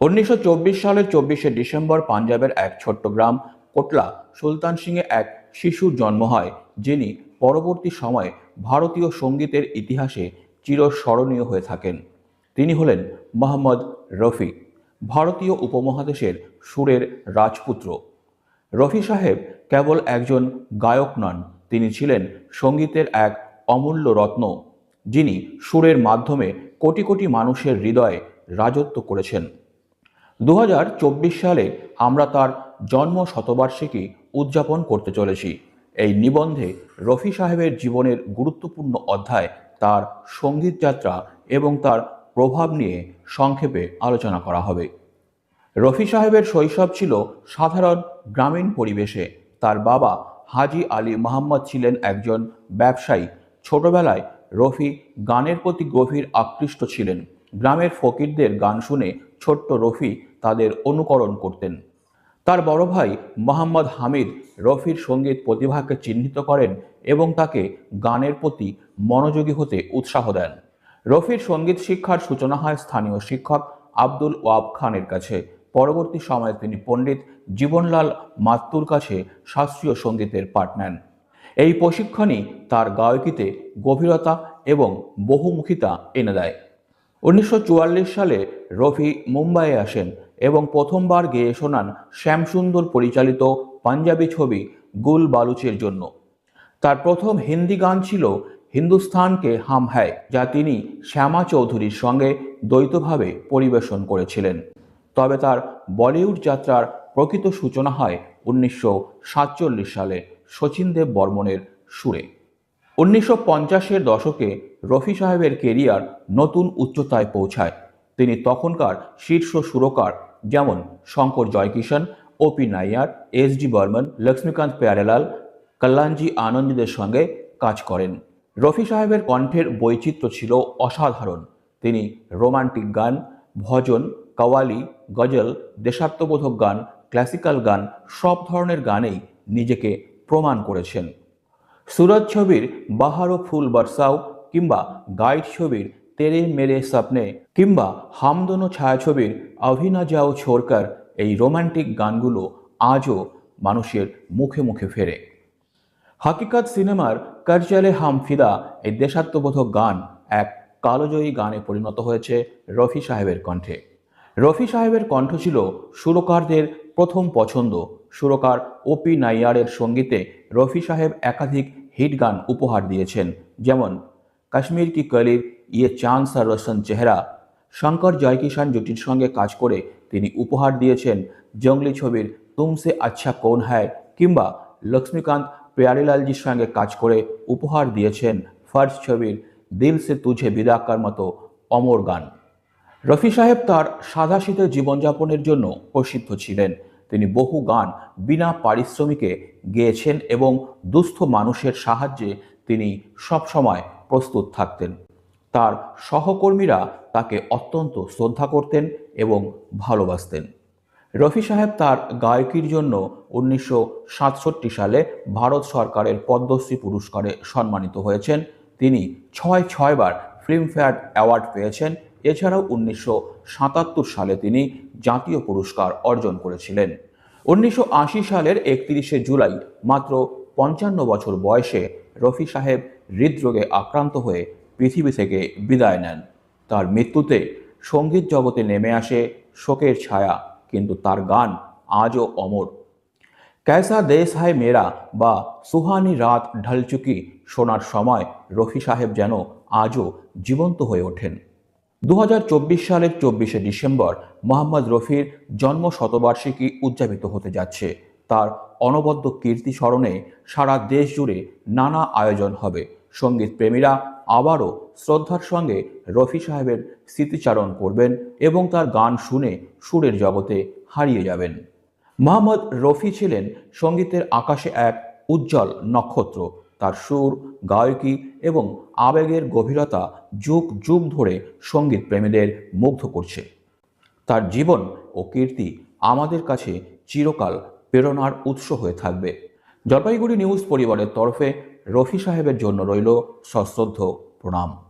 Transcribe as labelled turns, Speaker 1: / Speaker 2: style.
Speaker 1: উনিশশো চব্বিশ সালের চব্বিশে ডিসেম্বর পাঞ্জাবের এক ছোট্ট গ্রাম, কোটলা, সুলতান সিংয়ে এক শিশুর জন্ম হয়, যিনি পরবর্তী সময়ে ভারতীয় সঙ্গীতের ইতিহাসে চিরস্মরণীয় হয়ে থাকেন। তিনি হলেন মোহাম্মদ রফি ভারতীয় উপমহাদেশের সুরের রাজপুত্র। রফি সাহেব কেবল একজন গায়ক নন, তিনি ছিলেন সঙ্গীতের এক অমূল্য রত্ন, যিনি সুরের মাধ্যমে কোটি কোটি মানুষের হৃদয়ে রাজত্ব করেছেন। দু হাজার চব্বিশ সালে আমরা তার জন্ম শতবার্ষিকী উদযাপন করতে চলেছি। এই নিবন্ধে রফি সাহেবের জীবনের গুরুত্বপূর্ণ অধ্যায়, তার সংগীত যাত্রা এবং তার প্রভাব নিয়ে সংক্ষেপে আলোচনা করা হবে। রফি সাহেবের শৈশব ছিল সাধারণ গ্রামীণ পরিবেশে। তার বাবা হাজি আলী মোহাম্মদ ছিলেন একজন ব্যবসায়ী। ছোটবেলায় রফি গানের প্রতি গভীর আকৃষ্ট ছিলেন। গ্রামের ফকিরদের গান শুনে ছোট্ট রফি তাদের অনুকরণ করতেন। তার বড় ভাই মোহাম্মদ হামিদ রফির সংগীত প্রতিভাকে চিহ্নিত করেন এবং তাকে গানের প্রতি মনোযোগী হতে উৎসাহ দেন। রফির সংগীত শিক্ষার সূচনা হয় স্থানীয় শিক্ষক আব্দুল ওয়াব খানের কাছে। পরবর্তী সময়ে তিনি পণ্ডিত জীবনলাল মাত্তুর কাছে শাস্ত্রীয় সঙ্গীতের পাঠ নেন। এই প্রশিক্ষণই তার গায়কিতে গভীরতা এবং বহুমুখিতা এনে দেয়। উনিশশো চুয়াল্লিশ সালে রফি মুম্বাইয়ে আসেন এবং প্রথমবার গেয়ে শোনান শ্যামসুন্দর পরিচালিত পাঞ্জাবি ছবি গুল বালুচের জন্য। তার প্রথম হিন্দি গান ছিল হিন্দুস্থানকে হাম হ্যায়, যা তিনি শ্যামা চৌধুরীর সঙ্গে দ্বৈতভাবে পরিবেশন করেছিলেন। তবে তার বলিউড যাত্রার প্রকৃত সূচনা হয় উনিশশো সাতচল্লিশ সালে শচীন দেব বর্মনের সুরে। উনিশশো পঞ্চাশের দশকে রফি সাহেবের কেরিয়ার নতুন উচ্চতায় পৌঁছায়। তিনি তখনকার শীর্ষ সুরকার যেমন Shankar Jaikishan OP Nayyar S D Burman, Laxmikant Pyarelal, Kalyanji আনন্দদের সঙ্গে কাজ করেন। রফি সাহেবের কণ্ঠের বৈচিত্র্য ছিল অসাধারণ। তিনি রোমান্টিক গান, ভজন, কাওয়ালি, গজল, দেশাত্মবোধক গান, ক্লাসিক্যাল গান সব ধরনের গানেই নিজেকে প্রমাণ করেছেন। সুরজ ছবির বাহারো ফুল বরসাও কিংবা গাইড ছবির তেরে মেরে স্বপ্নে কিংবা হামদোনো ছায়াছবির অভিনা যাও ছোড়কর এই রোমান্টিক গানগুলো আজও মানুষের মুখে মুখে ফেরে। হাকিকত সিনেমার কর চলে হাম ফিদা এই দেশাত্মবোধক গান এক কালোজয়ী গানে পরিণত হয়েছে রফি সাহেবের কণ্ঠে। রফি সাহেবের কণ্ঠ ছিল সুরকারদের প্রথম পছন্দ সুরকার ওপি নাইয়ারের সঙ্গীতে রফি সাহেব একাধিক হিট গান উপহার দিয়েছেন, যেমন কাশ্মীর কি কলির ইয়ে চাঁদ সা রোশন চেহারা, শঙ্কর জয়কিষাণ জুটির সঙ্গে কাজ করে তিনি উপহার দিয়েছেন জঙ্গলি ছবির তুমসে আচ্ছা কোন হ্যায়, কিংবা লক্ষ্মীকান্ত প্যারিলালজির সঙ্গে কাজ করে উপহার দিয়েছেন ফার্জ ছবির দিল সে তুঝে বিদাকার মতো অমর গান। রফি সাহেব তার সাদাশীতে জীবনযাপনের জন্য প্রসিদ্ধ ছিলেন। তিনি বহু গান বিনা পারিশ্রমিকে গেয়েছেন এবং দুস্থ মানুষের সাহায্যে তিনি সবসময় প্রস্তুত থাকতেন। তার সহকর্মীরা তাকে অত্যন্ত শ্রদ্ধা করতেন এবং ভালোবাসতেন। রফি সাহেব তার গায়কির জন্য উনিশশো সাতষট্টি সালে ভারত সরকারের পদ্মশ্রী পুরস্কারে সম্মানিত হয়েছেন। তিনি ছয় ছয়বার ফিল্মফেয়ার অ্যাওয়ার্ড পেয়েছেন এছাড়াও উনিশশো সাতাত্তর সালে তিনি জাতীয় পুরস্কার অর্জন করেছিলেন। উনিশশো আশি সালের একত্রিশে জুলাই মাত্র পঞ্চান্ন বছর বয়সে রফি সাহেব হৃদরোগে আক্রান্ত হয়ে পৃথিবী থেকে বিদায় নেন। তার মৃত্যুতে সংগীত জগতে নেমে আসে শোকের ছায়া, কিন্তু তার গান আজও অমর। ক্যাসা দেশ হায় মেরা বা সুহানি রাত ঢালচুকি শোনার সময় রফি সাহেব যেন আজও জীবন্ত হয়ে ওঠেন। দু হাজার চব্বিশ সালের চব্বিশে ডিসেম্বর মোহাম্মদ রফির জন্ম শতবার্ষিকী উদযাপিত হতে যাচ্ছে। তার অনবদ্য কীর্তি স্মরণে সারা দেশ জুড়ে নানা আয়োজন হবে। সংগীত প্রেমীরা আবারও শ্রদ্ধার সঙ্গে রফি সাহেবের স্মৃতিচারণ করবেন এবং তার গান শুনে সুরের জগতে হারিয়ে যাবেন। মোহাম্মদ রফি ছিলেন সঙ্গীতের আকাশে এক উজ্জ্বল নক্ষত্র। তার সুর, গায়কী এবং আবেগের গভীরতা যুগ যুগ ধরে সংগীত প্রেমীদের মুগ্ধ করছে। তার জীবন ও কীর্তি আমাদের কাছে চিরকাল প্রেরণার উৎস হয়ে থাকবে। জলপাইগুড়ি নিউজ পরিবারের তরফে রফি সাহেবের জন্য রইল সশ্রদ্ধ প্রণাম।